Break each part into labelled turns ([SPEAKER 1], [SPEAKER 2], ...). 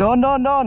[SPEAKER 1] ดนโดนโดน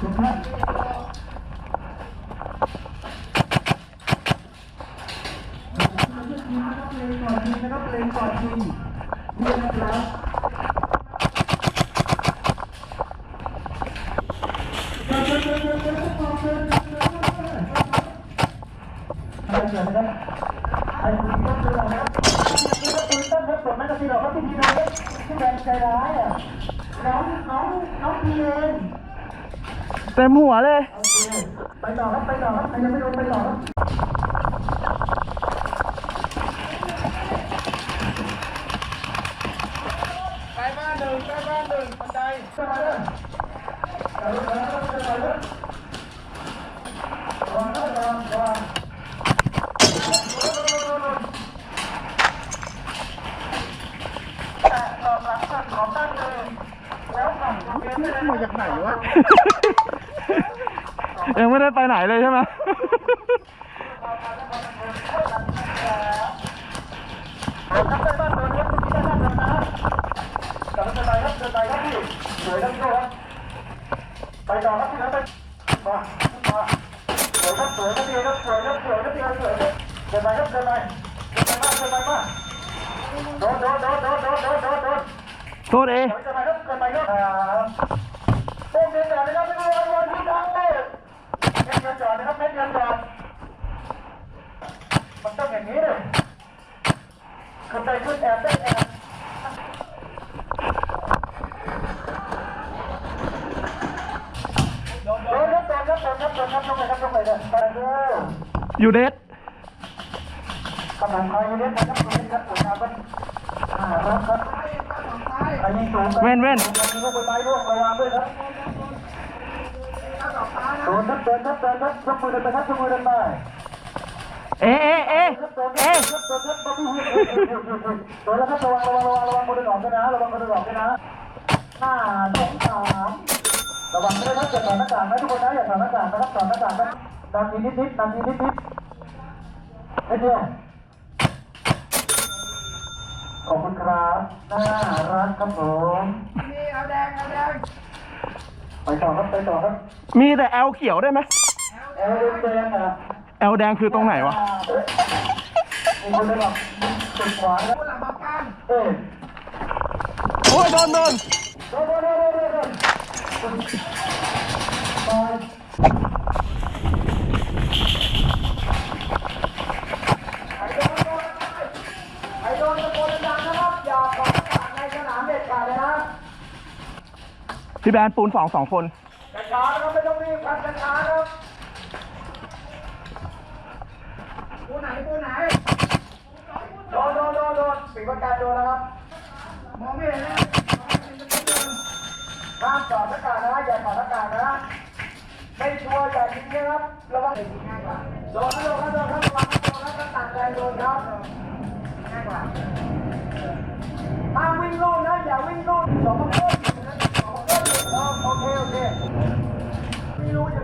[SPEAKER 2] สุดนะครับเพลงก่อนทีนะครับเพลงก่อนทีนี่นะครับอะไรเกิดไม่ได้ไอ้คุณต้องดูเรานะคุณต้องรับผลนะกับที่เราก็ที่ดีนะที่แดนใจร้ายอะน้องน้องน้องพีเอง
[SPEAKER 1] เต็มหัวเลย
[SPEAKER 2] ไปต่อครัไปต่อครับใครยังไม่ลงไปต่อครัไปบ้านหนึ่งไปบ้านหนึ่งปันไดขึ้นมาเลยมาจากไหนวะ
[SPEAKER 1] ยังไม่ได้ไปไหนเลยใช่ไหม
[SPEAKER 2] ไปต่อครับที่นั้นไปมามาสวยครับสวยครับเดียวครับสวยครับสวยครับเดียวสวยครับเดินไปครับเดินไปเดินไปมาเดินไปมาโดนโดนโดนโดนโดนโดนโดนโดน
[SPEAKER 1] โทษเอ
[SPEAKER 2] เดินไปครับเดินไปครับ อ่าโป้งเดินต่อนะครับไม่ต้องวนวนที่ทางเลยเม็ดเงินจอดนะครับเม็ดเงินจอดมันต้องอย่างนี้เลยขึ้นไปขึ้นแอบได้แอบโดนครับโดนครับโดนครับโดนครับลงไปครับลงไปเลยไปเร็ว
[SPEAKER 1] อยู่เดท
[SPEAKER 2] กำลังคอยอยู่เล่นนะครับอยู่เล่นครับผมมาเป็นอ่าครับครับอันนี้สูง
[SPEAKER 1] เว้นเว้น
[SPEAKER 2] อันนี้ลูกใบไม้ร่วงระวังด้วยครับ โดนครับโดนครับโดนครับยกมือเดินไปครับยกมือเดินไป
[SPEAKER 1] เอเอเอ
[SPEAKER 2] ครับโดนค
[SPEAKER 1] เอ
[SPEAKER 2] รับโดนครับโดนครับโดนแล้วครับระวังระวังระวังระวังคนเดินออกด้วยนะระวังคนเดินออกด้วยนะห้าสองสามระวังด้วยนะอย่าถอดหน้ากากนะทุกคนนะอย่าถอดหน้ากากนะครับถอดหน้ากากนะนาทีนิดนิดนาทีนิดนิดไอ้เดียวขอบคุณครับน่ารักครับผมนี่เอาแดงเอาแดง ไปต่อครับไปต่อครับ
[SPEAKER 1] มีแต่แอลเขียวได้ไหม
[SPEAKER 2] เอลแดงอะ
[SPEAKER 1] แอลแดงคือตรงไหนวะ
[SPEAKER 2] มีคนเลยบอกสุดขวาแล้วหลังมาปั้นเออ
[SPEAKER 1] โอ้ยโดนโดน
[SPEAKER 2] โดนโดนโดนโดน
[SPEAKER 1] พี่แบนปูนสองสองคน
[SPEAKER 2] ช้าๆนะครับไม่ต้องรีบครับช้าๆนะครับปูไหนปูไหนโดนโดนโดนโดนปีกประกันโดนแล้วครับมองไม่เห็นเลยห้ามถอดหน้ากากนะอย่าถอดหน้ากากนะไม่ชัวร์อย่ายิงนะครับระวังโดนครับโดนครับโดนครับระวังโดนครับต่างแดงโดนครับง่ายกว่าห้ามวิ่งโน่นนะอย่าวิ่งโน่นสองคน
[SPEAKER 3] ので。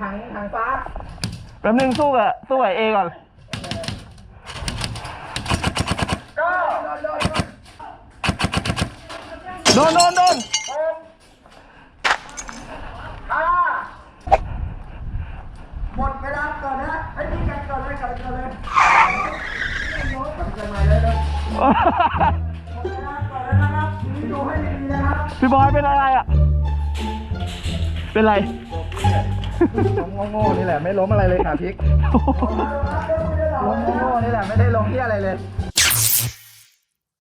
[SPEAKER 3] กิดนะกับถังถังฟ้า
[SPEAKER 1] แป๊บนึงสู้กับสู้กับเอก่อน
[SPEAKER 3] ก็โดนโดนโดน
[SPEAKER 1] โดนโดนโดน
[SPEAKER 3] หกห้าหมดเวลาก่อนนะให้พี่กันก่อนเลยก่อนก่อนเลยโน้ตก่อนจะมาเลยนะหมดเวลาก่อนแล้วนะครับนี่ดูให้ดีๆนะครับ
[SPEAKER 1] พี่บอยเป็นอะไรอะ เป็นไร
[SPEAKER 2] ล้มโง่ๆนี่แหละไม่ล้มอะไรเลยค่ะพริก
[SPEAKER 3] เอาละครับเดี๋ยวคุยกันต่อ
[SPEAKER 2] ล้ม
[SPEAKER 3] นะค
[SPEAKER 2] โง่
[SPEAKER 3] รับ
[SPEAKER 2] ๆนี่แหละไม่ได้ล้มที่อะไรเลย
[SPEAKER 3] เ